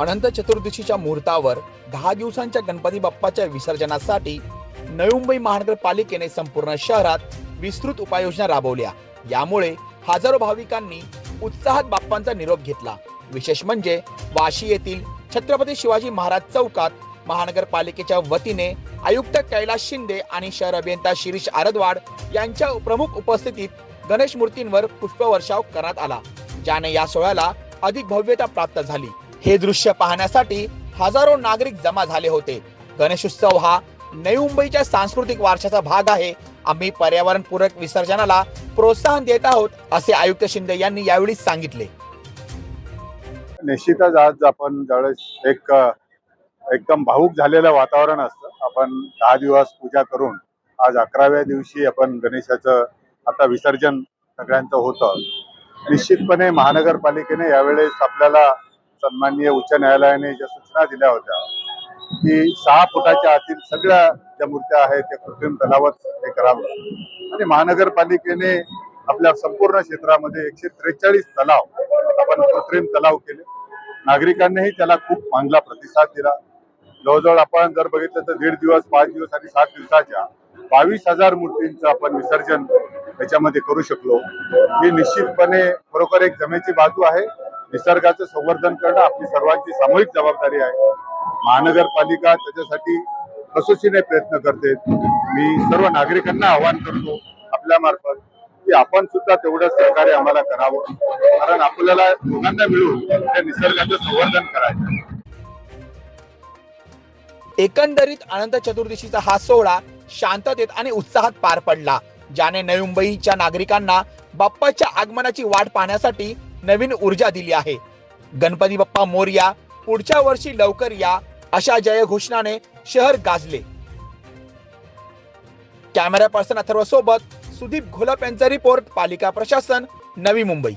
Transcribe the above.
अनंत चतुर्दशीच्या मुहूर्तावर दहा दिवसांच्या गणपती बाप्पाच्या विसर्जनासाठी नवी मुंबई महानगरपालिकेने संपूर्ण शहरात विस्तृत उपाययोजना राबवल्या. यामुळे हजारो भाविकांनी उत्साहात बाप्पांचा निरोप घेतला. विशेष म्हणजे वाशी येथील छत्रपती शिवाजी महाराज चौकात महानगरपालिकेच्या वतीने आयुक्त कैलास शिंदे आणि शहर अभियंता शिरीष आरदवाड यांच्या प्रमुख उपस्थितीत गणेश मूर्तींवर पुष्पवर्षाव करण्यात आला ज्याने या सोहळ्याला अधिक भव्यता प्राप्त झाली. हे दृश्य पाहण्यासाठी हजारो नागरिक जमा झाले होते. गणेशोत्सव हा नवी मुंबईच्या सांस्कृतिक वारशाचा भाग आहे. आम्ही पर्यावरणपूरक विसर्जनाला प्रोत्साहन देत आहोत असे आयुक्त शिंदे यांनी यावेळी सांगितले. निश्चितच आज आपण ज्यावेळेस एक एकदम भाऊक झालेलं वातावरण असतं आपण दहा दिवस पूजा करून आज अकराव्या दिवशी आपण गणेशाचं आता विसर्जन सगळ्यांचं होतं. निश्चितपणे महानगरपालिकेने यावेळेस आपल्याला सन्माननीय उच्च न्यायालयाने ज्या सूचना दिल्या होत्या की सहा फुटाच्या आतील सगळ्या ज्या मूर्त्या आहेत त्या कृत्रिम तलावच हे करावं. आणि महानगरपालिकेने आपल्या संपूर्ण क्षेत्रामध्ये एकशे त्रेचाळीस तलाव आपण कृत्रिम तलाव केले. नागरिकांनीही त्याला खूप चांगला प्रतिसाद दिला. जवळजवळ आपण जर बघितलं तर दीड दिवस पाच दिवस आणि सात दिवसाच्या बावीस हजार मूर्तींचं आपण विसर्जन याच्यामध्ये करू शकलो. ही निश्चितपणे खरोखर एक जमेची बाजू आहे. निसर्गाचं संवर्धन करणं आपली सर्वांची सामूहिक जबाबदारी आहे. महानगरपालिका त्याच्यासाठी कसोशीने प्रयत्न करते. मी सर्व नागरिकांना आवाहन करतो आपल्या मार्फत की आपण सुद्धा तेवढं सहकार्य आम्हाला करावं. कारण आपल्याला दोघांना मिळून त्या निसर्गाचं संवर्धन करायचं एकंदरीत अनंत चतुर्दशीचा हा सोहळा शांततेत आणि उत्साहात पार पडला ज्याने नवी मुंबईच्या नागरिकांना बाप्पाच्या आगमनाची वाट पाहण्यासाठी नवीन ऊर्जा दिली आहे. गणपती बाप्पा मोरया पुढच्या वर्षी लवकर या अशा जयघोषणाने शहर गाजले. कॅमेरा पर्सन अथर्व सोबत सुदीप घोलप यांचा रिपोर्ट पालिका प्रशासन नवी मुंबई.